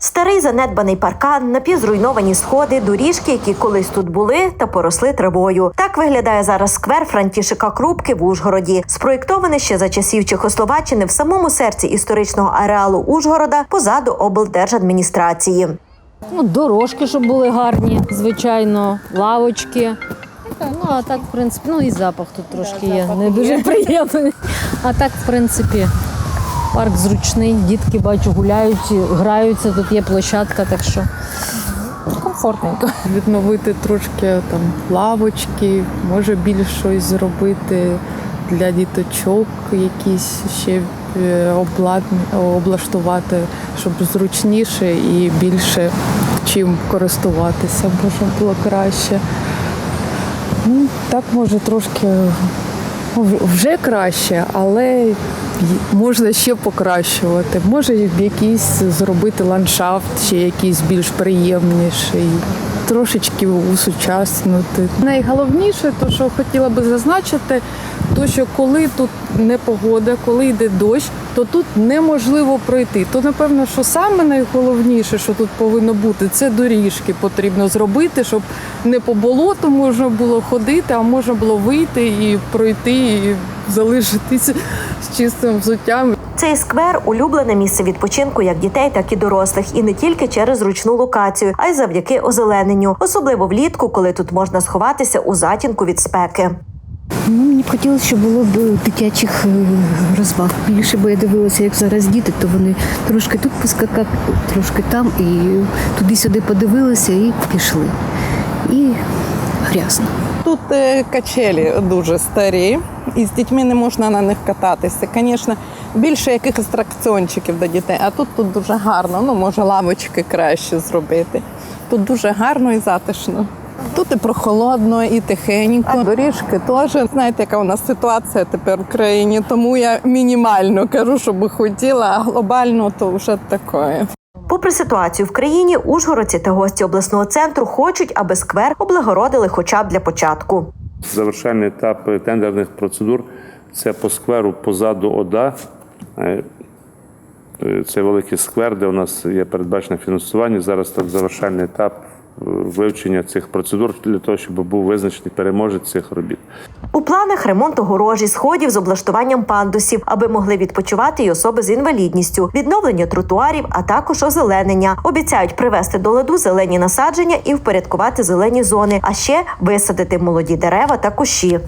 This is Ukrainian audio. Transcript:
Старий занедбаний паркан, напівзруйновані сходи, доріжки, які колись тут були та поросли травою. Так виглядає зараз сквер Франтішика Крупки в Ужгороді, спроєктований ще за часів Чехословаччини в самому серці історичного ареалу Ужгорода позаду облдержадміністрації. Ну, дорожки, щоб були гарні, звичайно, лавочки. Ну, а так, в принципі, ну і запах тут трошки є. Не дуже приємний. А так, в принципі, парк зручний, дітки бачу, гуляють, граються, тут є площадка, так що комфортненько. відновити трошки там лавочки, може більш щось зробити для діточок, якісь ще е, облаштувати, щоб зручніше і більше чим користуватися, може було краще. Ну, так може трошки вже краще, але можна ще покращувати. Може якийсь зробити ландшафт, ще якийсь більш приємніший, трошечки усучаснити. Найголовніше, то що хотіла би зазначити, то що коли тут непогода, коли йде дощ, то тут неможливо пройти. То напевно, що саме найголовніше, що тут повинно бути, це доріжки потрібно зробити, щоб не по болоту можна було ходити, а можна було вийти і пройти, і залишитися з чистим взуттям. Цей сквер улюблене місце відпочинку як дітей, так і дорослих, і не тільки через зручну локацію, а й завдяки озелененню, особливо влітку, коли тут можна сховатися у затінку від спеки. Ну, мені б хотілося, щоб було б дитячих е, розваг більше, бо я дивилася, як зараз діти, то вони трошки тут поскакали, трошки там, і туди-сюди подивилися і пішли. І грязно. Тут е, качелі дуже старі, і з дітьми не можна на них кататися. Звісно, більше якихось атракціончиків до дітей, а тут тут дуже гарно. Ну, може, лавочки краще зробити. Тут дуже гарно і затишно. Тут і прохолодно, і тихенько. Доріжки теж. Знаєте, яка у нас ситуація тепер в країні, тому я мінімально кажу, що би хотіла, а глобально то вже таке. Попри ситуацію в країні, ужгородці та гості обласного центру хочуть, аби сквер облагородили хоча б для початку. Завершальний етап тендерних процедур це по скверу позаду ОДА. Е, е, Це великий сквер, де у нас є передбачене фінансування. Зараз так завершальний етап е, вивчення цих процедур для того, щоб був визначений переможець цих робіт. У планах ремонт огорожі, сходів з облаштуванням пандусів, аби могли відпочивати й особи з інвалідністю, відновлення тротуарів, а також озеленення. Обіцяють привести до ладу зелені насадження і впорядкувати зелені зони, а ще висадити молоді дерева та кущі.